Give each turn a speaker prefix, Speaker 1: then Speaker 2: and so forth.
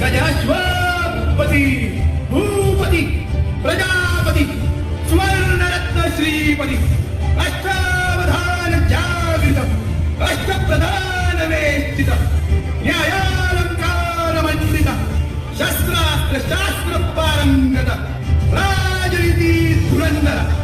Speaker 1: गजाश्वपती भूपती प्रजापती सुवर्णरत्न श्रीपती अष्टावधान जागृत अष्टप्रधान वेष्टित न्यायालंकार मंडित शस्त्रास्त्र शास्त्र पारंगत राजनीती धुरंधर